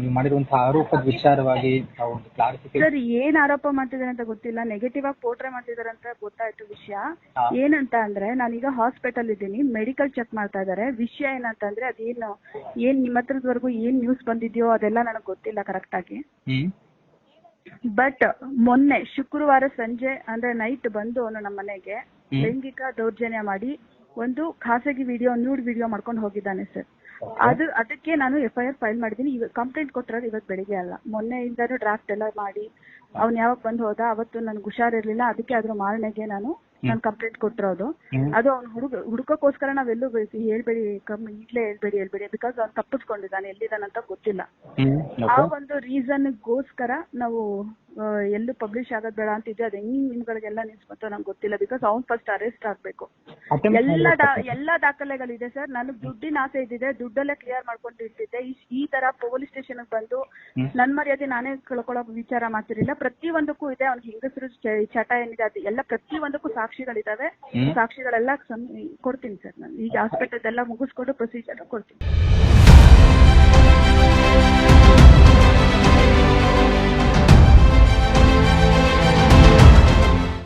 ನೀವು ಮಾಡಿರುವಂತಹ ಆರೋಪದ ವಿಚಾರವಾಗಿ ಸರ್ ಏನ್ ಆರೋಪ ಮಾಡ್ತಿದಾರೆ ಅಂತ ಗೊತ್ತಿಲ್ಲ. ನೆಗೆಟಿವ್ ಆಗಿ ಪೋಟ್ರೆ ಮಾಡ್ತಿದಾರೆ ಅಂತ ಗೊತ್ತಾಯ್ತು ವಿಷಯ. ಏನಂತ ಅಂದ್ರೆ ನಾನೀಗ ಹಾಸ್ಪಿಟಲ್ ಇದ್ದೀನಿ. ಮೆಡಿಕಲ್ ಚೆಕ್ ಮಾಡ್ತಾ ಇದ್ದಾರೆ. ವಿಷಯ ಏನಂತ ಅಂದ್ರೆ ಅದೇನು ಏನ್ ನಿಮ್ಮ ಹತ್ರದವರೆಗೂ ಏನ್ ನ್ಯೂಸ್ ಬಂದಿದ್ಯೋ ಅದೆಲ್ಲ ನನಗೆ ಗೊತ್ತಿಲ್ಲ ಕರೆಕ್ಟ್ ಆಗಿ. ಬಟ್ ಮೊನ್ನೆ ಶುಕ್ರವಾರ ಸಂಜೆ ಅಂದ್ರೆ ನೈಟ್ ಬಂದು ಅವನು ನಮ್ಮ ಮನೆಗೆ. ಲೈಂಗಿಕ ದೌರ್ಜನ್ಯ ಮಾಡಿ ಒಂದು ಖಾಸಗಿ ವಿಡಿಯೋ ನ್ಯೂಡ್ ವಿಡಿಯೋ ಮಾಡ್ಕೊಂಡು ಹೋಗಿದ್ದಾನೆ ಸರ್ ಅದು ಅದಕ್ಕೆ ನಾನು ಎಫ್ ಐ ಆರ್ ಫೈಲ್ ಮಾಡಿದೀನಿ ಇವಾಗ ಕಂಪ್ಲೇಂಟ್ ಕೊಟ್ಟಿರೋದು ಇವತ್ತು ಬೆಳಿಗ್ಗೆ ಅಲ್ಲ. ಮೊನ್ನೆಯಿಂದನೂ ಡ್ರಾಫ್ಟ್ ಎಲ್ಲ ಮಾಡಿ ಅವ್ನು ಯಾವಾಗ ಬಂದು ಹೋದ ಅವತ್ತು ನನ್ಗೆ ಹುಷಾರಿರ್ಲಿಲ್ಲ. ಅದಕ್ಕೆ ಅದ್ರ ಮಾರನೆಗೆ ನಾನು ನಾನು ಕಂಪ್ಲೇಂಟ್ ಕೊಟ್ಟಿರೋದು. ಅದು ಅವ್ನು ಹುಡುಗ ಹುಡುಕೋಕೋಸ್ಕರ ನಾವೆಲ್ಲೂ ಬೇಕು ಹೇಳ್ಬೇಡಿ ಕಮ್ಮಿ ಈಗಲೇ ಹೇಳ್ಬೇಡಿ ಹೇಳ್ಬೇಡಿ ಬಿಕಾಸ್ ಅವ್ನು ತಪ್ಪಿಸ್ಕೊಂಡಿದ್ದಾನೆ. ಅಂತ ಗೊತ್ತಿಲ್ಲ. ಆ ಒಂದು ರೀಸನ್ ಗೋಸ್ಕರ ನಾವು ಎಲ್ಲೂ ಪಬ್ಲಿಷ್ ಆಗೋದ್ ಬೇಡ ಅಂತಿದ್ದೆ ಅದು ಹೆಂಗ್ ನಿಮ್ಗಳಿಗೆಲ್ಲ ನಿಲ್ಸ್ಕೊಂತ ನಂಗೆ ಗೊತ್ತಿಲ್ಲ. ಬಿಕಾಸ್ ಅವ್ನು ಫಸ್ಟ್ ಅರೆಸ್ಟ್ ಆಗ್ಬೇಕು. ಎಲ್ಲ ಎಲ್ಲಾ ದಾಖಲೆಗಳಿದೆ ಸರ್. ನನಗ್ ದುಡ್ಡಿನ ಆಸೆ ಇದ್ದಿದೆ. ದುಡ್ಡಲ್ಲೇ ಕ್ಲಿಯರ್ ಮಾಡ್ಕೊಂಡು ಇರ್ತಿದ್ದೆ ಈ- ಈ ತರ ಪೊಲೀಸ್ ಸ್ಟೇಷನ್ ಬಂದು. ನನ್ ಮರ್ಯಾದೆ ನಾನೇ ಕಳ್ಕೊಳ್ಳೋ ವಿಚಾರ ಮಾಡ್ತಿರ್ಲಿಲ್ಲ. ಪ್ರತಿ ಒಂದಕ್ಕೂ ಇದೆ. ಅವ್ನಿಗೆ ಹೆಂಗಸರು ಚಟ ಏನಿದೆ ಅದು ಎಲ್ಲ ಪ್ರತಿ ಒಂದಕ್ಕೂ ಸಾಕ್ಷಿಗಳಿದಾವೆ ಸಾಕ್ಷಿಗಳೆಲ್ಲ ಸಂ- ಕೊಡ್ತೀನಿ ಸರ್ ನಾನು. ಈಗ ಹಾಸ್ಪಿಟಲ್ ಎಲ್ಲ ಮುಗಿಸ್ಕೊಂಡು ಪ್ರೊಸೀಜರ್ ಕೊಡ್ತೀನಿ.